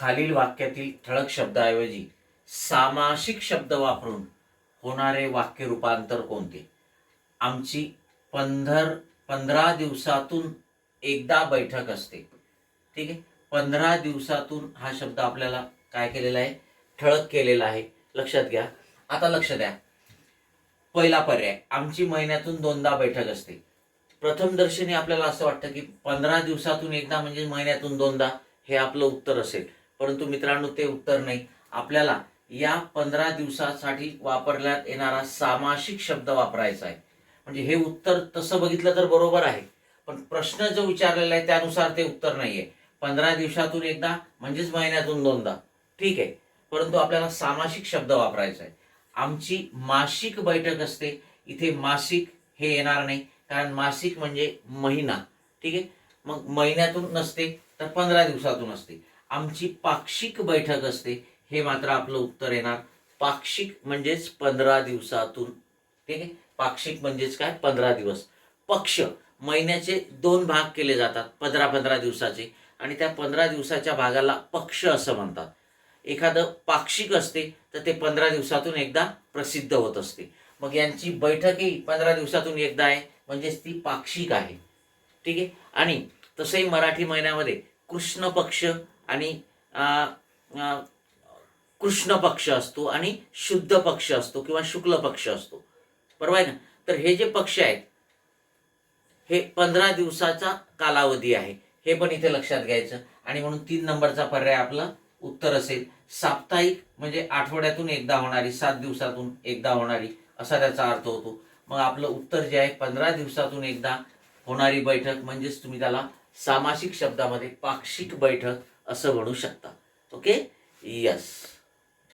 खालील वाक्यातील ठळक शब्दाऐवजी सामासिक शब्द वापरून होणारे वाक्य रूपांतर कोणते? आमची पंधर पंधरा दिवसातून एकदा बैठक असते. ठीक आहे? पंधरा दिवसातून हा शब्द आपल्याला काय केलेला आहे? ठळक केलेला आहे. लक्षात घ्या. आता लक्ष द्या. पहिला पर्याय आमची महिन्यातून दोनदा बैठक असते. प्रथम दर्शनी आपल्याला असं वाटतं की पंधरा दिवसातून एकदा म्हणजे महिन्यातून दोनदा हे आपलं उत्तर असेल. परंतु मित्रांनो ते उत्तर नाही. आपल्याला या पंधरा दिवसासाठी वापरण्यात येणारा सामासिक शब्द वापरायचा आहे. म्हणजे हे उत्तर तसं बघितलं तर बरोबर आहे. पण प्रश्न जो विचारलेला आहे त्यानुसार ते उत्तर नाहीये. पंधरा दिवसातून एकदा म्हणजेच महिन्यातून दोनदा. ठीक आहे. परंतु आपल्याला सामासिक शब्द वापरायचा आहे. आमची मासिक बैठक असते. इथे मासिक हे येणार नाही. कारण मासिक म्हणजे महिना. ठीक आहे? मग महिन्यातून नसते तर पंधरा दिवसातून असते. आमची पाक्षिक बैठक असते. हे मात्र आपलं उत्तर येणार. पाक्षिक म्हणजेच पंधरा दिवसातून. ठीक आहे? पाक्षिक म्हणजेच काय? पंधरा दिवस. पक्ष. महिन्याचे दोन भाग केले जातात. पंधरा पंधरा दिवसाचे. आणि त्या पंधरा दिवसाच्या भागाला पक्ष असं म्हणतात. एखादं पाक्षिक असते तर ते पंधरा दिवसातून एकदा प्रसिद्ध होत असते. मग यांची बैठकही पंधरा दिवसातून एकदा आहे. म्हणजेच ती पाक्षिक आहे. ठीक आहे? आणि तसंही मराठी महिन्यामध्ये कृष्ण पक्ष आणि अं, कृष्ण पक्ष असतो आणि शुद्ध पक्ष असतो किंवा शुक्ल पक्ष असतो. बरोबर आहे ना? तर हे जे पक्ष आहेत हे पंधरा दिवसाचा कालावधी आहे. हे पण इथे लक्षात घ्यायचं. आणि म्हणून तीन नंबरचा पर्याय आपला उत्तर असेल. साप्ताहिक म्हणजे आठवड्यातून एकदा होणारी सात दिवसातून एकदा होणारी असा त्याचा अर्थ होतो. मग आपलं उत्तर जे आहे पंधरा दिवसातून एकदा होणारी बैठक म्हणजेच तुम्ही त्याला सामासिक शब्दामध्ये पाक्षिक बैठक असं म्हणू शकता. Okay yes